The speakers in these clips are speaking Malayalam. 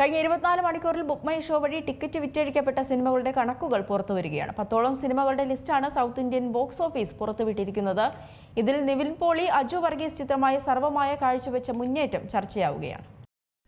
കഴിഞ്ഞ ഇരുപത്തിനാല് മണിക്കൂറിൽ ബുക്ക് മൈ ഷോ വഴി ടിക്കറ്റ് വിറ്റഴിക്കപ്പെട്ട സിനിമകളുടെ കണക്കുകൾ പുറത്തു വരികയാണ്. പത്തോളം സിനിമകളുടെ ലിസ്റ്റാണ് സൗത്ത് ഇന്ത്യൻ ബോക്സ് ഓഫീസ് പുറത്തുവിട്ടിരിക്കുന്നത്. ഇതിൽ നിവിൻ പോളി അജു വർഗീസ് ചിത്രമായ സർവമായ കാഴ്ചവെച്ച മുന്നേറ്റം ചർച്ചയാവുകയാണ്.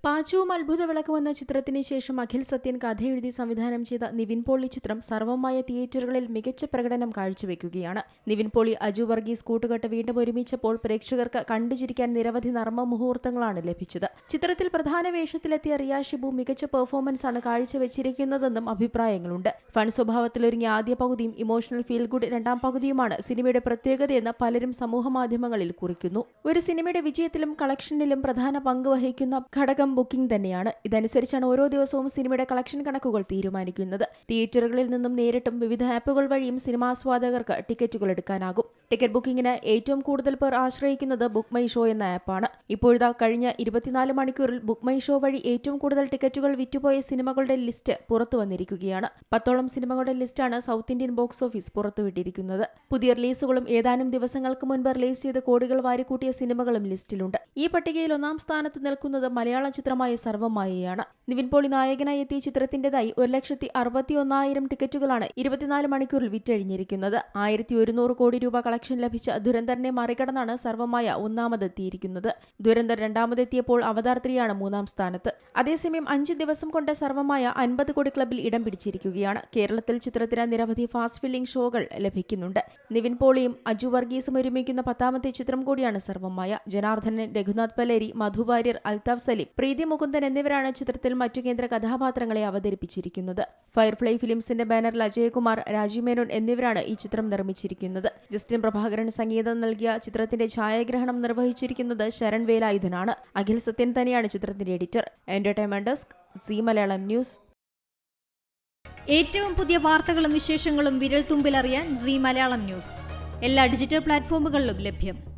പാച്ചുവും അത്ഭുത വിളക്കും എന്ന ചിത്രത്തിന് ശേഷം അഖിൽ സത്യൻ കഥയെഴുതി സംവിധാനം ചെയ്ത നിവിൻ പോളി ചിത്രം സർവമായ തിയേറ്ററുകളിൽ മികച്ച പ്രകടനം കാഴ്ചവെക്കുകയാണ്. നിവിൻ പോളി അജു വർഗീസ് കൂട്ടുകെട്ട് വീണ്ടും ഒരുമിച്ചപ്പോൾ പ്രേക്ഷകർക്ക് കണ്ടുചിരിക്കാൻ നിരവധി നർമ്മ മുഹൂർത്തങ്ങളാണ് ലഭിച്ചത്. ചിത്രത്തിൽ പ്രധാന വേഷത്തിലെത്തിയ റിയാ ഷിബു മികച്ച പെർഫോമൻസ് ആണ് കാഴ്ചവെച്ചിരിക്കുന്നതെന്നും അഭിപ്രായങ്ങളുണ്ട്. ഫൺ സ്വഭാവത്തിലൊരുങ്ങിയ ആദ്യ പകുതിയും ഇമോഷണൽ ഫീൽ ഗുഡ് രണ്ടാം പകുതിയുമാണ് സിനിമയുടെ പ്രത്യേകതയെന്ന് പലരും സമൂഹമാധ്യമങ്ങളിൽ കുറിക്കുന്നു. ഒരു സിനിമയുടെ വിജയത്തിലും കളക്ഷനിലും പ്രധാന പങ്ക് വഹിക്കുന്ന ഘടകം ബുക്കിംഗ് തന്നെയാണ്. ഇതനുസരിച്ചാണ് ഓരോ ദിവസവും സിനിമയുടെ കളക്ഷൻ കണക്കുകൾ തീരുമാനിക്കുന്നത്. തിയേറ്ററുകളിൽ നിന്നും നേരിട്ടും വിവിധ ആപ്പുകൾ വഴിയും സിനിമാസ്വാദകർക്ക് ടിക്കറ്റുകൾ എടുക്കാനാകും. ടിക്കറ്റ് ബുക്കിംഗിന് ഏറ്റവും കൂടുതൽ പേർ ആശ്രയിക്കുന്നത് ബുക്ക് മൈ ഷോ എന്ന ആപ്പാണ് ഇപ്പോഴിതാ കഴിഞ്ഞ ഇരുപത്തിനാല് മണിക്കൂറിൽ ബുക്ക് മൈ ഷോ വഴി ഏറ്റവും കൂടുതൽ ടിക്കറ്റുകൾ വിറ്റുപോയ സിനിമകളുടെ ലിസ്റ്റ് പുറത്തു വന്നിരിക്കുകയാണ്. പത്തോളം സിനിമകളുടെ ലിസ്റ്റാണ് സൗത്ത് ഇന്ത്യൻ ബോക്സ് ഓഫീസ് പുറത്തുവിട്ടിരിക്കുന്നത്. പുതിയ റിലീസുകളും ഏതാനും ദിവസങ്ങൾക്ക് മുൻപ് റിലീസ് ചെയ്ത് കോടികൾ വാരിക്കൂട്ടിയ സിനിമകളും ലിസ്റ്റിലുണ്ട്. ഈ പട്ടികയിൽ ഒന്നാം സ്ഥാനത്ത് നിൽക്കുന്നത് മലയാള ചിത്രമായ സർവമായയാണ് നിവിൻ പോളി നായകനായി എത്തിയ ചിത്രത്തിന്റേതായി ഒരു ലക്ഷത്തി അറുപത്തി ഒന്നായിരം ടിക്കറ്റുകളാണ് ഇരുപത്തിനാല് മണിക്കൂറിൽ വിറ്റഴിഞ്ഞിരിക്കുന്നത്. ആയിരത്തി ഒരുന്നൂറ് കോടി രൂപ കളക്ഷൻ ലഭിച്ച ദുരന്തറിനെ മറികടന്നാണ് സർവമായ ഒന്നാമതെത്തിയിരിക്കുന്നത്. ദുരന്തർ രണ്ടാമതെത്തിയപ്പോൾ അവതാർ ത്രീയാണ് മൂന്നാം സ്ഥാനത്ത്. അതേസമയം അഞ്ച് ദിവസം കൊണ്ട് സർവമായ അൻപത് കോടി ക്ലബിൽ ഇടം പിടിച്ചിരിക്കുകയാണ്. കേരളത്തിൽ ചിത്രത്തിന് നിരവധി ഫാസ്റ്റ് ഫില്ലിംഗ് ഷോകൾ ലഭിക്കുന്നുണ്ട്. നിവിൻ പോളിയും അജു വർഗീസും ഒരുമിക്കുന്ന പത്താമത്തെ ചിത്രം കൂടിയാണ് സർവമായ. ജനാർദ്ദനൻ രഘുനാഥ് പലേരി മധു വാര്യർ അൽതാഫ് സലീം പ്രീതി മുകുന്ദൻ എന്നിവരാണ് ചിത്രത്തിൽ മറ്റു കേന്ദ്ര കഥാപാത്രങ്ങളെ അവതരിപ്പിച്ചിരിക്കുന്നത്. ഫയർഫ്ലൈ ഫിലിംസിന്റെ ബാനറിൽ അജയകുമാർ രാജീവ് മേനോൻ എന്നിവരാണ് ഈ ചിത്രം നിർമ്മിച്ചിരിക്കുന്നത്. ജസ്റ്റിൻ പ്രഭാകരൻ സംഗീതം നൽകിയ ചിത്രത്തിന്റെ ഛായാഗ്രഹണം നിർവഹിച്ചിരിക്കുന്നത് ശരൺ വേലായുധനാണ് അഖിൽ സത്യൻ തന്നെയാണ് ചിത്രത്തിന്റെ editor. Entertainment desk C Malayalam news ഏറ്റവും പുതിയ വാർത്തകളും വിശേഷങ്ങളും വിരൽ തുമ്പിലറിയാൻ സി മലയാളം ന്യൂസ് എല്ലാ ഡിജിറ്റൽ പ്ലാറ്റ്ഫോമുകളിലും ലഭ്യം.